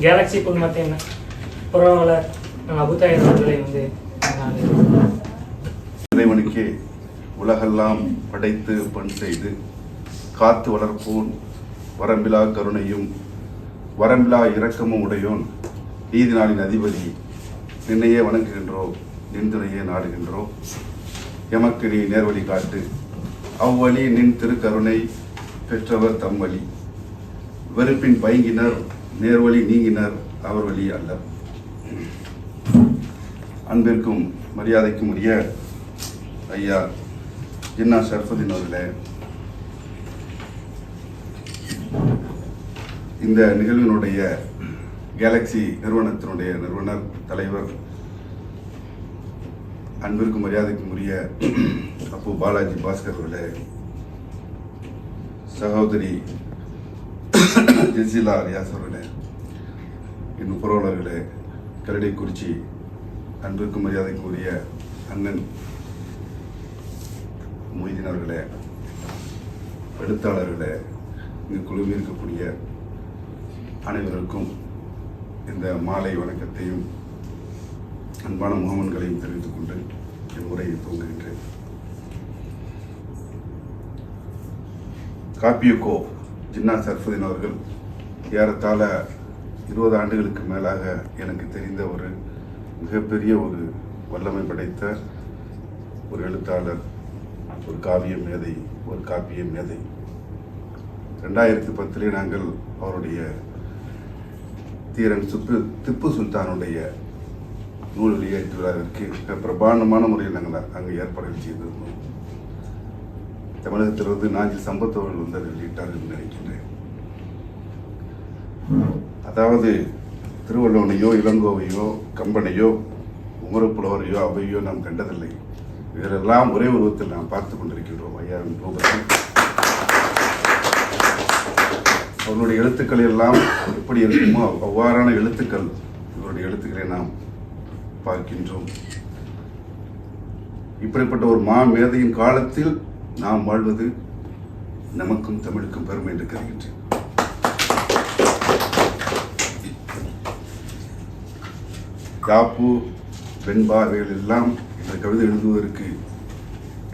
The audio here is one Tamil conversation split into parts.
கேலக்ஸி குழுமத்தின் புறவலர் அபுதாயர் அவர்களை வந்து இறைவனுக்கே உலகெல்லாம் படைத்து பண் செய்து காத்து வளர்ப்போன் வரம்பிலா கருணையும் வரம்பிலா இரக்கமும் உடையோன் நீதி நாளின் அதிபதி நின்னையே வணங்குகின்றோம் நின்துணையே நாடுகின்றோம் எமக்கு நீ நேர்வழி காட்டு. அவ்வழி நின் திருக்கருணை பெற்றவர் தம் வழி. வெறுப்பின் பைங்கினர் நேர்வழி நீங்கினர் அவர் வழி அல்ல. அன்பிற்கும் மரியாதைக்கும் உரிய ஐயா ஜின்னா ஷர்ஃபுதீன் அவர்களே இந்த நிகழ்வினுடைய கேலக்ஸி நிறுவனத்தினுடைய நிறுவனர் தலைவர் அன்பிற்கும் மரியாதைக்கும் உரிய அப்பு பாலாஜி பாஸ்கர் அவர்களே சகோதரி ஜெசிலா ரியாஸ் அவர்களே இன்னும் புரவலர்களே கரடிக்குறிச்சி அன்பிற்கும் மரியாதைக்கு உரிய அண்ணன் மொய்தீன் அவர்களே எழுத்தாளர்களே இங்கு குழுவில் இருக்கக்கூடிய அனைவருக்கும் இந்த மாலை வணக்கத்தையும் அன்பான முகமன்களையும் தெரிவித்துக் கொண்டு என் உரையை தூங்குகின்றேன் காப்பியக்கோ ஜின்னா சர்ஃபுதீன் அவர்கள் ஏறத்தாழ இருபது ஆண்டுகளுக்கு மேலாக எனக்கு தெரிந்த ஒரு மிகப்பெரிய ஒரு வல்லமை படைத்த ஒரு எழுத்தாளர் ஒரு காவிய மேதை ஒரு காப்பிய மேதை. ரெண்டாயிரத்தி பத்திலே நாங்கள் அவருடைய தீரன் சுப்பு திப்பு சுல்தானுடைய நூல் வெளியேற்றுவதற்கு மிக பிரபாண்டமான முறையில் நாங்கள் அங்கே ஏற்பாடுகள் செய்திருந்தோம். தமிழகத்திலிருந்து நாஞ்சி சம்பத் அவர்கள் வந்து அதை வெளியிட்டார் என்று நினைக்கின்றேன். அதாவது திருவள்ளுவனையோ இளங்கோவையோ கம்பனையோ உமரப்புலவரையோ அவையோ நாம் கண்டதில்லை. இவரெல்லாம் ஒரே உருவத்தில் நாம் பார்த்து கொண்டிருக்கின்றோம் ஐயாவின் ரூபத்தில். அவருடைய எழுத்துக்கள் எல்லாம் எப்படி இருக்குமோ அவ்வாறான எழுத்துக்கள் இவருடைய எழுத்துக்களை நாம் பார்க்கின்றோம். இப்படிப்பட்ட ஒரு மா மேதையின் காலத்தில் நாம் வாழ்வது நமக்கும் தமிழுக்கும் பெருமை என்று கருகின்றேன் காப்பு வெண்பா இவைகள் எல்லாம் இந்த கவிதை எழுதுவதற்கு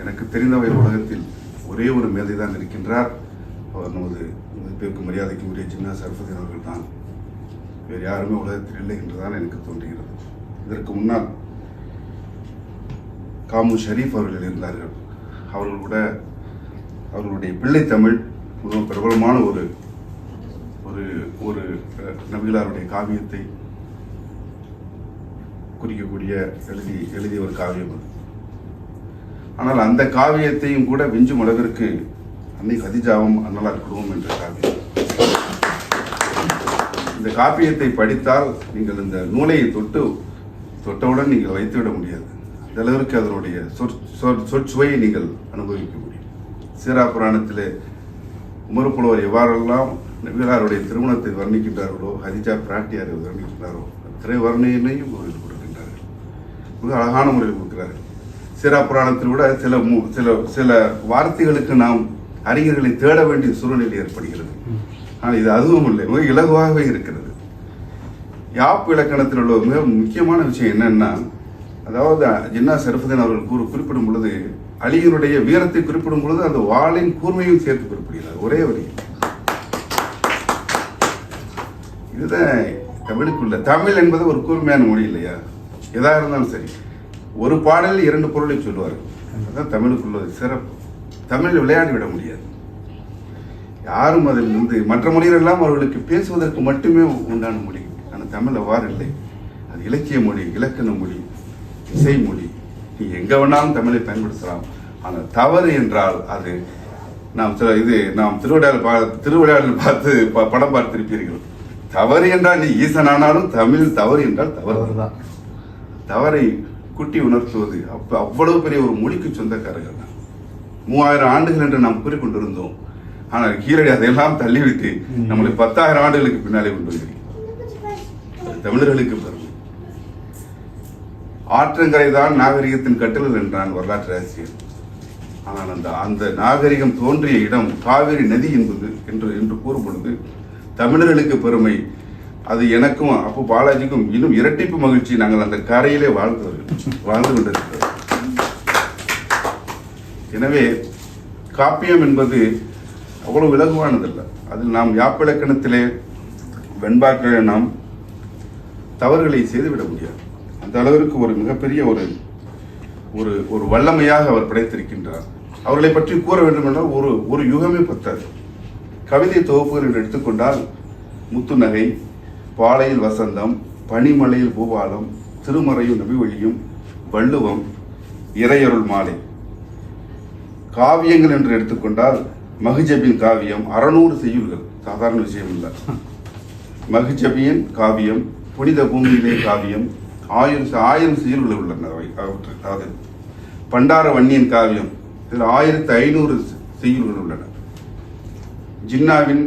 எனக்கு தெரிந்தவை உலகத்தில் ஒரே ஒரு மேதை தான் இருக்கின்றார். அவர் நமது மதிப்பிற்கு மரியாதைக்கு உரிய சின்ன சரஸ்வதி அவர்கள் தான். வேறு யாருமே உலகத்தில் இல்லை என்றுதான் எனக்கு தோன்றுகிறது. இதற்கு முன்னால் காமு ஷரீஃப் அவர்கள் இருந்தார்கள். அவர்கள் கூட அவர்களுடைய பிள்ளை தமிழ் மிகவும் பிரபலமான ஒரு ஒரு ஒரு நபிகளாருடைய காவியத்தை குறிக்கக்கூடிய எழுதி எழுதிய ஒரு காவியம் அது. ஆனால் அந்த காவியத்தையும் கூட விஞ்சும் அளவிற்கு அன்னை கதிஜாவும் அன்னலார் குடும்பம் என்ற காவியம். இந்த காப்பியத்தை படித்தால் நீங்கள் இந்த நூலை தொட்டு தொட்டவுடன் நீங்கள் வைத்துவிட முடியாது. இந்த அளவிற்கு அதனுடைய சொற் சொற்சுவையை நீங்கள் அனுபவிக்க முடியும். சீரா புராணத்தில் உமர் புலவர் எவ்வாறெல்லாம் நபிகளாருடைய திருமணத்தை வர்ணிக்கின்றார்களோ ஹதிஜா பிராட்டியாரை வர்ணிக்கின்றாரோ திரை வர்ணையினையும் அவர்கள் கொடுக்கின்றார்கள். மிக அழகான முறையில் கொடுக்கிறார்கள். சீரா புராணத்தில் கூட சில மு- சில சில வார்த்தைகளுக்கு நாம் அறிஞர்களை தேட வேண்டிய சூழ்நிலை ஏற்படுகிறது. ஆனால் இது அதுவும் இல்லை மிக இலகுவாகவே இருக்கிறது. யாப் இலக்கணத்தில் உள்ள மிக முக்கியமான விஷயம் என்னன்னா அதாவது ஜின்னா சரஃபுதீன் அவர்கள் கூறு குறிப்பிடும் பொழுது அலியினுடைய வீரத்தை குறிப்பிடும் பொழுது அந்த வாளின் கூர்மையும் சேர்த்து குறிப்பிடுகிறார். ஒரே வரி. இதுதான் தமிழுக்குள்ள. தமிழ் என்பது ஒரு கூர்மையான மொழி இல்லையா? எதா இருந்தாலும் சரி. ஒரு பாடலில் இரண்டு பொருளை சொல்லுவார்கள். அதுதான் தமிழுக்குள்ள சிறப்பு. தமிழ் விளையாடி விட முடியாது. யாரும் அதில் இருந்து மற்ற மொழிகள் எல்லாம் அவர்களுக்கு பேசுவதற்கு மட்டுமே உண்டான மொழி. ஆனால் தமிழ் அவ்வாறு இல்லை. அது இலக்கிய மொழி இலக்கண மொழி. இசை மொழி நீ எங்க வேணாலும் தமிழை பயன்படுத்தலாம். ஆனால் தவறு என்றால் அது நாம் சில இது நாம் திருவிழாவில் பா பார்த்து படம் பார்த்திருப்பீர்கள் தவறு என்றால் நீ ஈசனானாலும் தமிழ் தவறு என்றால் தவறு. தான் தவறை குட்டி உணர்த்துவது அப்ப அவ்வளவு பெரிய ஒரு மொழிக்கு சொந்தக்காரர்கள் தான். மூவாயிரம் ஆண்டுகள் என்று நாம் கூறிக்கொண்டிருந்தோம். ஆனால் கீழடி அதையெல்லாம் தள்ளிவிட்டு நம்மளை பத்தாயிரம் ஆண்டுகளுக்கு பின்னாலே கொண்டு அது தமிழர்களுக்கு ஆற்றங்கரை தான் நாகரிகத்தின் கட்டில் என்றான் வரலாற்று ஆசிரியர் ஆனால் அந்த அந்த நாகரிகம் தோன்றிய இடம் காவிரி நதி என்பது என்று என்று கூறும் பொழுது தமிழர்களுக்கு பெருமை. அது எனக்கும் அப்போ பாலாஜிக்கும் இன்னும் இரட்டிப்பு மகிழ்ச்சி நாங்கள் அந்த கரையிலே வாழ்ந்தவர்கள் வாழ்ந்து கொண்டிருக்கிறோம். எனவே காப்பியம் என்பது அவ்வளவு இலகுவானதல்ல. அதில் நாம் யாப்பிலக்கணத்திலே வெண்பாக்களை நாம் தவறுகளை செய்துவிட முடியாது. அந்த அளவிற்கு ஒரு மிகப்பெரிய ஒரு ஒரு ஒரு வல்லமையாக அவர் படைத்திருக்கின்றார். அவர்களை பற்றி கூற வேண்டும் என்றால் ஒரு ஒரு யுகமே பத்தாது. கவிதை தொகுப்புகள் என்று எடுத்துக்கொண்டால் முத்துநகை பாலையில் வசந்தம் பனிமலையில் பூபாலம் திருமறையும் நபிவழியும் வள்ளுவம் இறையருள் மாலை. காவியங்கள் என்று எடுத்துக்கொண்டால் மகிஜபின் காவியம் அறநூறு செய்யுள்கள். சாதாரண விஷயம் இல்லை. மகிஜபியின் காவியம் புனித பூமியிலே காவியம் ஆயிரம் ஆயிரம் செய்யுள்கள் உள்ளன அவை. அவற்றில் அதாவது பண்டார வன்னியன் காவியம். இதில் ஆயிரத்தி ஐநூறு செய்யுள்கள் உள்ளன. ஜின்னாவின்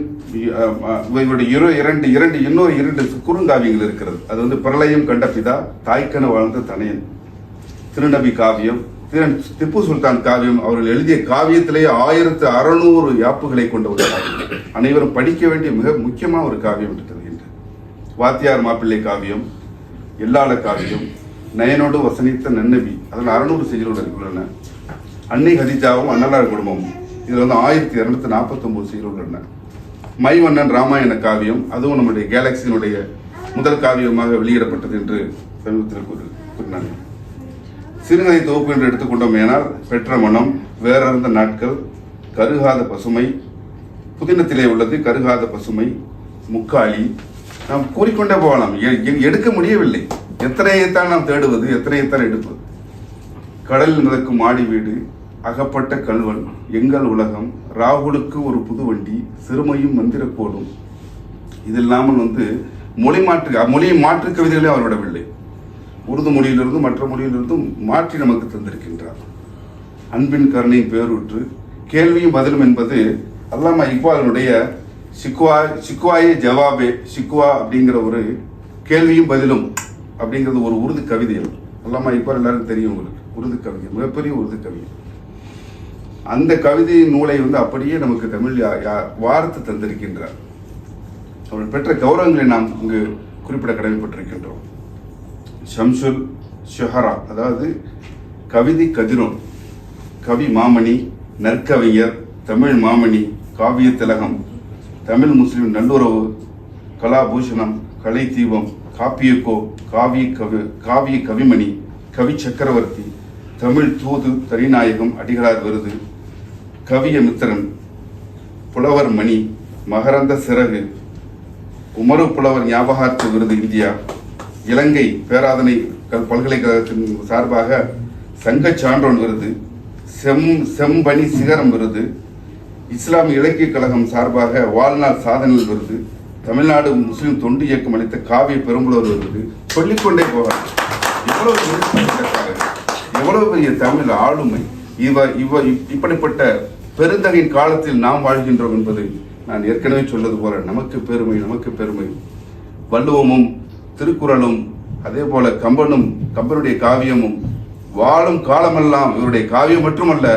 இவருடைய இரு இரண்டு இரண்டு இன்னொரு இரண்டு குறுங்காவியங்கள் இருக்கிறது. அது வந்து பிரளயம் கண்ட பிதா தாய்க்கன வாழ்ந்த தனையன். திருநபி காவியம் திரு திப்பு சுல்தான் காவியம் அவர்கள் எழுதிய காவியத்திலேயே ஆயிரத்து அறுநூறு யாப்புகளை கொண்ட ஒரு காவியம். அனைவரும் படிக்க வேண்டிய மிக முக்கியமான ஒரு காவியம் என்று வாத்தியார் மாப்பிள்ளை காவியம் எல்லாள காவியம் நயனோடு வசனித்த நன்னபி அதில் அறுநூறு செய்திகள் உள்ளன. அன்னை ஹதிஜாவும் அன்னலார் குடும்பமும் இதில் வந்து ஆயிரத்தி இரநூத்தி நாற்பத்தொம்பது செய்திகள் உள்ளன. மைவண்ணன் ராமாயண காவியம் அதுவும் நம்முடைய கேலக்சியினுடைய முதல் காவியமாக வெளியிடப்பட்டது என்று சமீபத்தில் கூறினாங்க. சிறுகதை தொகுப்பு என்று எடுத்துக்கொண்டோம் ஏனால் பெற்ற மனம் வேறந்த நாட்கள் கருகாத பசுமை புதினத்திலே உள்ளது கருகாத பசுமை முக்காளி நாம் கூறிக்கொண்டே போகலாம். எடுக்க முடியவில்லை. எத்தனையைத்தான் நாம் தேடுவது எத்தனையைத்தான் எடுப்பது? கடலில் மிதக்கும் மாடி வீடு அகப்பட்ட கல்வன் எங்கள் உலகம் ராகுலுக்கு ஒரு புது வண்டி சிறுமையும் மந்திரக்கோடும். இது இல்லாமல் வந்து மொழி மாற்று மொழியை மாற்று கவிதைகளே அவர் விடவில்லை. உருது மொழியிலிருந்தும் மற்ற மொழியிலிருந்தும் மாற்றி நமக்கு தந்திருக்கின்றார். அன்பின் கருணை பேருற்று கேள்வியும் பதிலும் என்பது அல்லாமா இக்பாலனுடைய சிக்குவா சிக்குவாயே ஜவாபே சிக்குவா அப்படிங்கிற ஒரு கேள்வியும் பதிலும் அப்படிங்கிறது ஒரு உருது கவிதைகள். அல்லாமா இப்போ எல்லாருக்கும் தெரியும் உங்களுக்கு. உருது கவிதை மிகப்பெரிய உருது கவிதை. அந்த கவிதை நூலை வந்து அப்படியே நமக்கு தமிழ் யா- தந்திருக்கின்றார். அவர் பெற்ற கௌரவங்களை நாம் இங்கு குறிப்பிட கடமைப்பட்டிருக்கின்றோம். ஷம்சுல் ஷொஹரா அதாவது கவிதை கதிரோன் கவி மாமணி நற்கவிஞர் தமிழ் மாமணி காவிய திலகம் தமிழ் முஸ்லிம் நல்லுறவு கலாபூஷணம் கலை தீபம் காப்பியக்கோ காவிய கவி காவிய கவிமணி கவி சக்கரவர்த்தி தமிழ் தூது தரிநாயகம் அடிகளார் விருது கவிய மித்திரன் புலவர் மணி மகரந்த சிறகு உமரு புலவர் ஞாபகார்த்த விருது இந்தியா இலங்கை பேராதனை பல்கலைக்கழகத்தின் சார்பாக சங்கச் சான்றோன் விருது செம் செம்பணி சிகரம் விருது இஸ்லாம் இலக்கிய கழகம் சார்பாக வாழ்நாள் சாதனைகள் விருது. தமிழ்நாடு முஸ்லிம் தொண்டு இயக்கம் அளித்த காவிய பெரும்புலவர் விருது சொல்லிக்கொண்டே போகலாம் எவ்வளவு பெரிய எவ்வளவு பெரிய தமிழ் ஆளுமை இவ இவ இப்- இப்படிப்பட்ட பெருந்தகையின் காலத்தில் நாம் வாழ்கின்றோம் என்பது நான் ஏற்கனவே சொல்வது போல நமக்கு பெருமை நமக்கு பெருமை. வள்ளுவமும் திருக்குறளும் அதே போல கம்பனும் கம்பனுடைய காவியமும் வாழும் காலமெல்லாம் இவருடைய காவியம் மட்டுமல்ல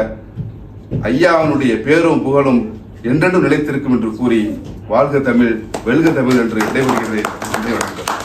ஐயாவனுடைய பேரும் புகழும் என்றென்றும் நிலைத்திருக்கும் என்று கூறி வாழ்க தமிழ் வெல்க தமிழ் என்று இடைவெளிகிறேன் நன்றி வணக்கம்.